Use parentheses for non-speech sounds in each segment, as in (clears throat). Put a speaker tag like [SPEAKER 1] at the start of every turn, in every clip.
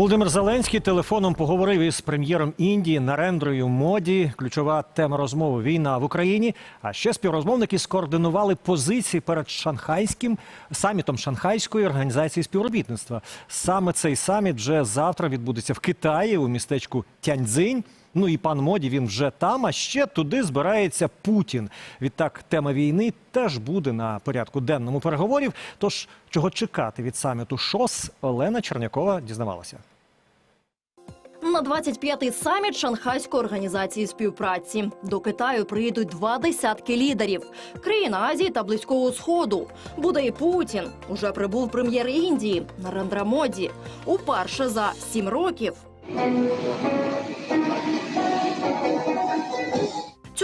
[SPEAKER 1] Володимир Зеленський телефоном поговорив із прем'єром Індії Нарендрою Моді. Ключова тема розмови війна в Україні. А ще співрозмовники скоординували позиції перед шанхайським самітом Шанхайської організації співробітництва. Саме цей саміт вже завтра відбудеться в Китаї у містечку Тяньцзинь. Ну і пан Моді він вже там, а ще туди збирається Путін. Відтак, тема війни теж буде на порядку денному переговорів. Тож чого чекати від саміту ШОС, Олена Чернякова дізнавалася.
[SPEAKER 2] На 25-й саміт Шанхайської організації співпраці до Китаю приїдуть два десятки лідерів країн Азії та Близького Сходу. Буде і Путін. Уже прибув прем'єр Індії на Моді. Уперше за сім років.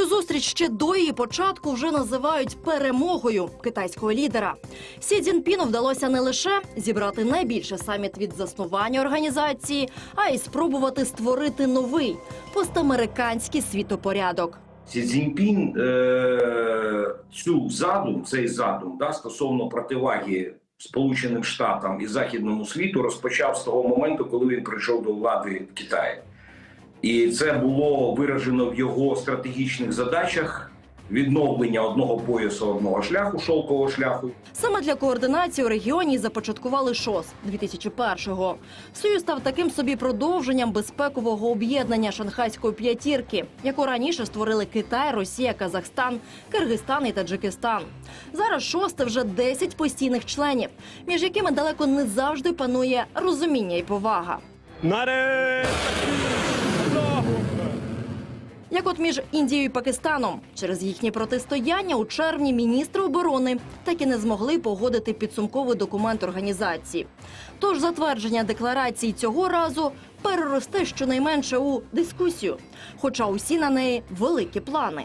[SPEAKER 2] Зустріч ще до її початку вже називають перемогою китайського лідера. Сі Цзіньпіну вдалося не лише зібрати найбільший саміт від заснування організації, а й спробувати створити новий постамериканський світопорядок.
[SPEAKER 3] Сі Цзіньпін е, цю задум, цей задум да, стосовно противаги Сполученим Штатам і Західному світу розпочав з того моменту, коли він прийшов до влади в Китаї. І це було виражено в його стратегічних задачах відновлення одного поясу, одного шляху, шовкового шляху.
[SPEAKER 2] Саме для координації у регіоні започаткували ШОС 2001-го. Союз став таким собі продовженням безпекового об'єднання шанхайської п'ятірки, яку раніше створили Китай, Росія, Казахстан, Киргизстан і Таджикистан. Зараз ШОС – це вже 10 постійних членів, між якими далеко не завжди панує розуміння і повага. Як от між Індією і Пакистаном через їхнє протистояння у червні міністри оборони так і не змогли погодити підсумковий документ організації. Тож затвердження декларації цього разу переросте щонайменше у дискусію, хоча усі на неї великі плани.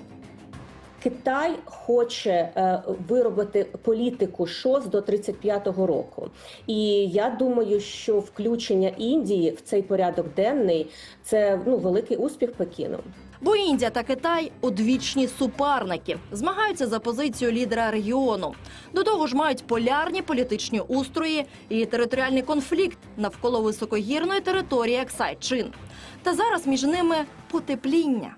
[SPEAKER 4] Китай хоче е, виробити політику ШОС до 35-го року, і я думаю, що включення Індії в цей порядок денний це ну великий успіх Пекіну.
[SPEAKER 2] Бо Індія та Китай одвічні суперники, змагаються за позицію лідера регіону. До того ж, мають полярні політичні устрої і територіальний конфлікт навколо високогірної території Аксай-Чин. Та зараз між ними потепління.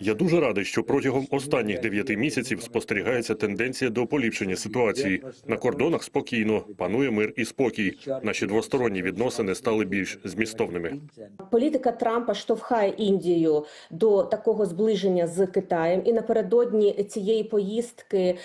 [SPEAKER 5] Я дуже радий, що протягом останніх дев'яти місяців спостерігається тенденція до поліпшення ситуації. На кордонах спокійно панує мир і спокій. Наші двосторонні відносини стали більш змістовними.
[SPEAKER 4] Політика Трампа штовхає Індію до такого зближення з Китаєм. І напередодні цієї поїздки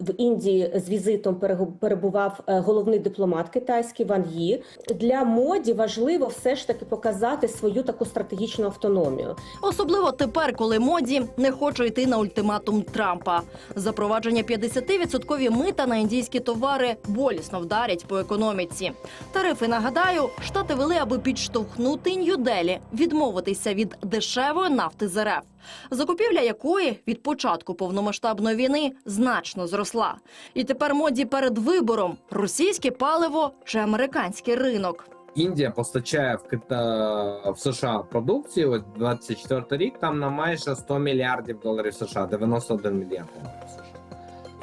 [SPEAKER 4] в Індії з візитом перебував е, головний дипломат китайський Ван Ї. Для моді важливо все ж таки показати свою таку стратегічну автономію.
[SPEAKER 2] Особливо тепер, коли моді не хоче йти на ультиматум Трампа. Запровадження 50% мита на індійські товари болісно вдарять по економіці. Тарифи нагадаю, штати вели, аби підштовхнути Нью-Делі відмовитися від дешевої нафти з РФ, закупівля якої від початку повномасштабної війни значно зросла. І тепер моді перед вибором російське паливо чи американський ринок.
[SPEAKER 6] Індія постачає в Кита... в США продукцію. Ось 24 рік там на майже 100 мільярдів доларів США, 91 мільярд доларів США.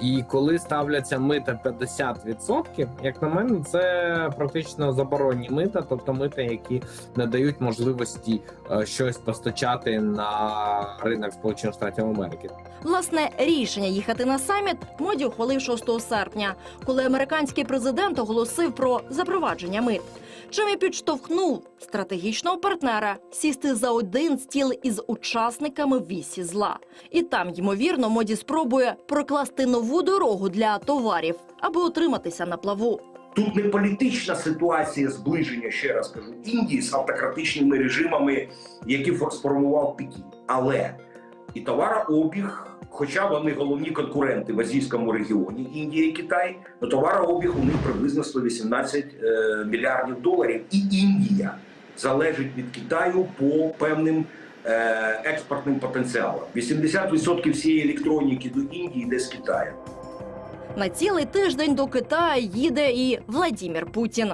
[SPEAKER 6] І коли ставляться мита 50%, як на мене, це практично заборонні мита, тобто мита, які не дають можливості е, щось постачати на ринок Сполучених Штатів Америки.
[SPEAKER 2] Власне рішення їхати на саміт моді ухвалив 6 серпня, коли американський президент оголосив про запровадження мит. Чим і підштовхнув стратегічного партнера сісти за один стіл із учасниками вісі зла. І там, ймовірно, моді спробує прокласти нову дорогу для товарів, аби утриматися на плаву.
[SPEAKER 3] Тут не політична ситуація зближення, ще раз кажу, Індії з автократичними режимами, які фор- сформував Пекін. Але і товарообіг, хоча вони головні конкуренти в азійському регіоні, Індія і Китай, но товарообіг у них приблизно 118 е, мільярдів доларів. І Індія залежить від Китаю по певним е, експортним потенціалам. 80% всієї електроніки до Індії йде з Китаю.
[SPEAKER 2] На цілий тиждень до Китаю їде і Владімір Путін.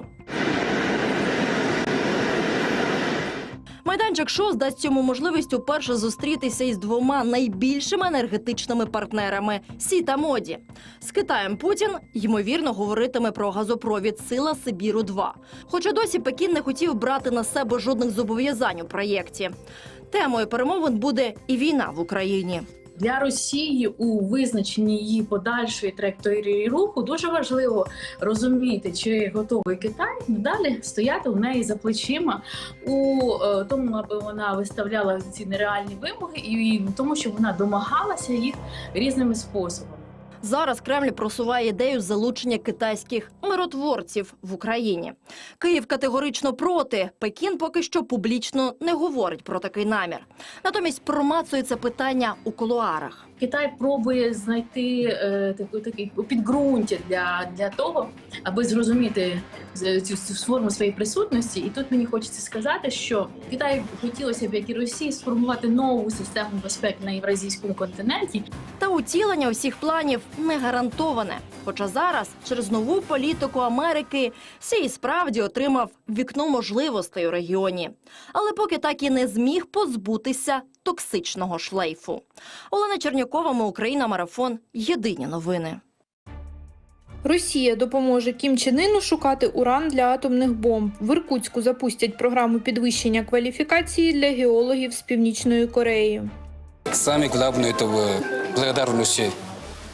[SPEAKER 2] Майданчик шоу дасть цьому можливість уперше зустрітися із двома найбільшими енергетичними партнерами Сі та Моді. З Китаєм Путін ймовірно говоритиме про газопровід Сила Сибіру 2 Хоча досі Пекін не хотів брати на себе жодних зобов'язань у проєкті. Темою перемовин буде і війна в Україні.
[SPEAKER 7] Для Росії у визначенні її подальшої траєкторії руху дуже важливо розуміти, чи готовий Китай далі стояти у неї за плечима у е, тому, аби вона виставляла ці нереальні вимоги, і тому, що вона домагалася їх різними способами.
[SPEAKER 2] Зараз Кремль просуває ідею залучення китайських миротворців в Україні. Київ категорично проти. Пекін поки що публічно не говорить про такий намір. Натомість промацує це питання у кулуарах.
[SPEAKER 7] Китай пробує знайти е, таку такий підґрунтя для, для того, аби зрозуміти цю, цю форму своєї присутності. І тут мені хочеться сказати, що Китаю хотілося б, як і Росії, сформувати нову систему безпеки на євразійському континенті,
[SPEAKER 2] Та утілення усіх планів не гарантоване. Хоча зараз через нову політику Америки Сі і справді отримав вікно можливостей у регіоні. Але поки так і не зміг позбутися токсичного шлейфу. Олена Чернякова, ми Україна, марафон. Єдині новини.
[SPEAKER 8] Росія допоможе Кім Чен Іну шукати уран для атомних бомб. В Іркутську запустять програму підвищення кваліфікації для геологів з Північної Кореї.
[SPEAKER 9] Самое главное это э, благодарности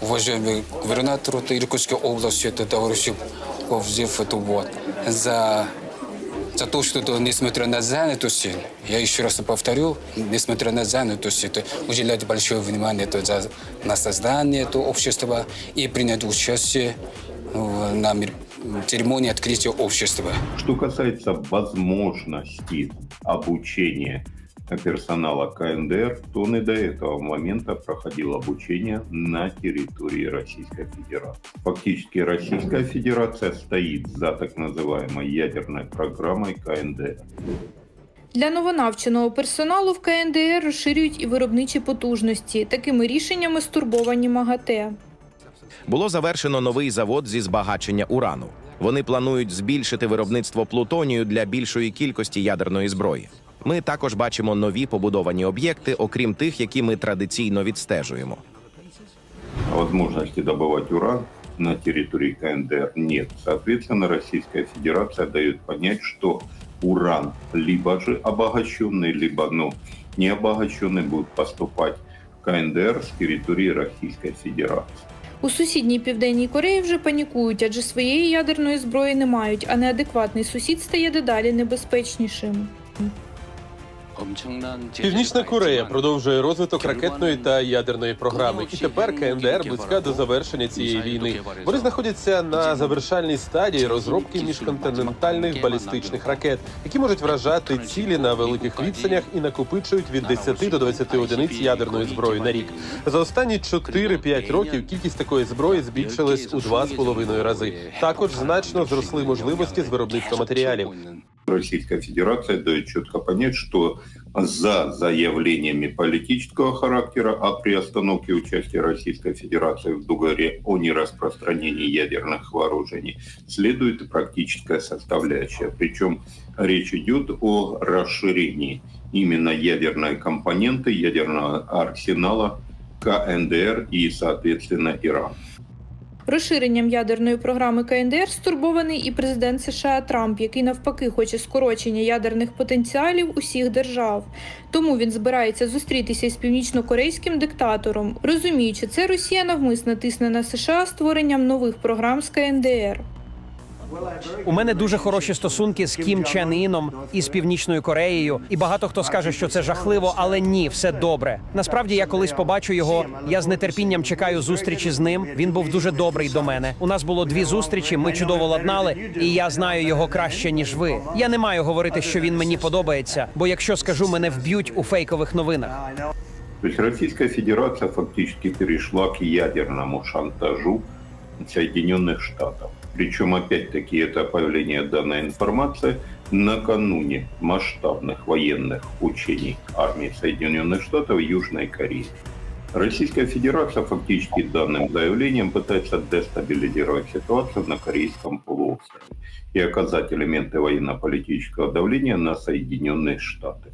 [SPEAKER 9] уважаемому губернатору этой Иркутской области, это товарищу Ковзев, это вот, за, за то, что это, несмотря на занятость, я еще раз повторю, несмотря на занятость, это уделять большое внимание это за, на создание этого общества и принять участие э, на церемонии открытия общества.
[SPEAKER 10] Что касается возможности обучения персонала КНДР, то он и до этого момента проходил обучение на территории Российской Федерации. Фактически Российская Федерация стоит за так называемой ядерной программой КНДР.
[SPEAKER 8] Для новонавченого персоналу в КНДР розширюють і виробничі потужності. Такими рішеннями стурбовані МАГАТЕ.
[SPEAKER 11] було завершено новий завод зі збагачення урану. Вони планують збільшити виробництво плутонію для більшої кількості ядерної зброї. Ми також бачимо нові побудовані об'єкти, окрім тих, які ми традиційно відстежуємо.
[SPEAKER 10] А возможности добывать уран на территории КНДР нет. Соответственно, Российская Федерация дает понять, что уран либо же обогащенный, либо ну, не обогащенный будет поступать в КНДР с территории Российской Федерации.
[SPEAKER 8] У сусідній південній Кореї вже панікують, адже своєї ядерної зброї не мають, а неадекватний сусід стає дедалі небезпечнішим.
[SPEAKER 12] Північна Корея продовжує розвиток ракетної та ядерної програми, і тепер КНДР близька до завершення цієї війни. Вони знаходяться на завершальній стадії розробки міжконтинентальних балістичних ракет, які можуть вражати цілі на великих відстанях і накопичують від 10 до 20 одиниць ядерної зброї на рік. За останні 4-5 років кількість такої зброї збільшилась у 2,5 рази. Також значно зросли можливості з виробництва матеріалів.
[SPEAKER 10] Российская Федерация дает четко понять, что за заявлениями политического характера о приостановке участия Российской Федерации в договоре о нераспространении ядерных вооружений следует практическая составляющая. Причем речь идет о расширении именно ядерной компоненты, ядерного арсенала КНДР и, соответственно, Иран.
[SPEAKER 8] Розширенням ядерної програми КНДР стурбований і президент США Трамп, який навпаки хоче скорочення ядерних потенціалів усіх держав. Тому він збирається зустрітися із північнокорейським диктатором, розуміючи, це Росія навмисно тисне на США створенням нових програм з КНДР.
[SPEAKER 13] У мене дуже хороші стосунки з Кім Чен Іном і з Північною Кореєю. І багато хто скаже, що це жахливо, але ні, все добре. Насправді я колись побачу його. Я з нетерпінням чекаю зустрічі з ним. Він був дуже добрий до мене. У нас було дві зустрічі. Ми чудово ладнали, і я знаю його краще ніж ви. Я не маю говорити, що він мені подобається, бо якщо скажу, мене вб'ють у фейкових новинах.
[SPEAKER 10] То есть Российская Федерация фактически к ядерному шантажу Соединенных Штатов. Причем, опять-таки, это появление данной информации накануне масштабных военных учений армии Соединенных Штатов и Южной Кореи. Российская Федерация фактически данным заявлением пытается дестабилизировать ситуацию на Корейском полуострове и оказать элементы военно-политического давления на Соединенные Штаты.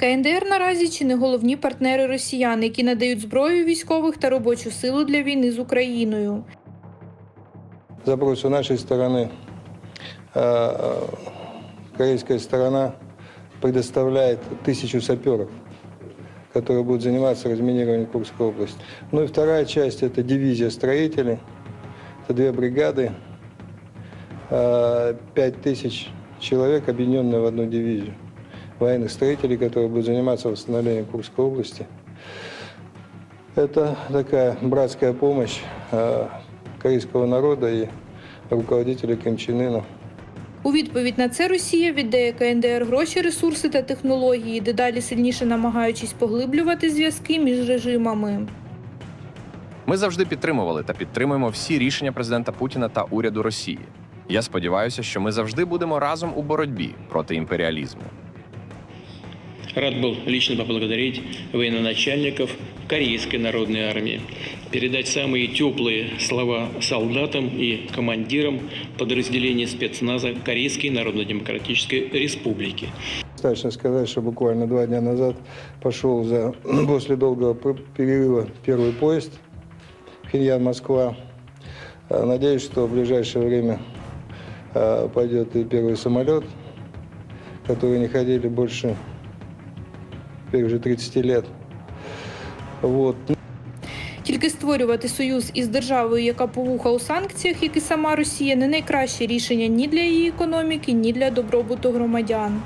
[SPEAKER 8] КНДР наразі чи не головні партнери росіян, які надають зброю військових та робочу силу для війни з Україною.
[SPEAKER 14] Запросу нашей стороны э, корейская сторона предоставляет тысячу саперов, которые будут заниматься разминированием Курской области. Ну и вторая часть – это дивизия строителей. Это две бригады, э, пять тысяч человек, объединенные в одну дивизию военных строителей, которые будут заниматься восстановлением Курской области. Это такая братская помощь корейского народа и руководителя Ким Чен Ына.
[SPEAKER 8] У відповідь на це Росія віддає КНДР гроші, ресурси та технології, дедалі сильніше намагаючись поглиблювати зв'язки між режимами.
[SPEAKER 15] Ми завжди підтримували та підтримуємо всі рішення президента Путіна та уряду Росії. Я сподіваюся, що ми завжди будемо разом у боротьбі проти імперіалізму.
[SPEAKER 16] Рад был лично поблагодарить военачальников Корейской народной армии, передать самые теплые слова солдатам и командирам подразделений спецназа Корейской Народно-Демократической Республики.
[SPEAKER 14] Достаточно сказать, что буквально два дня назад пошел за, (clears throat) после долгого перерыва первый поезд Пхеньян-Москва. Э, Надеюсь, что в ближайшее время э, пойдет и первый самолет, который не ходили больше теперь уже 30 лет. Вот.
[SPEAKER 8] Тільки створювати союз із державою, яка повуха у санкціях, як і сама Росія, не найкраще рішення ні для її економіки, ні для добробуту громадян.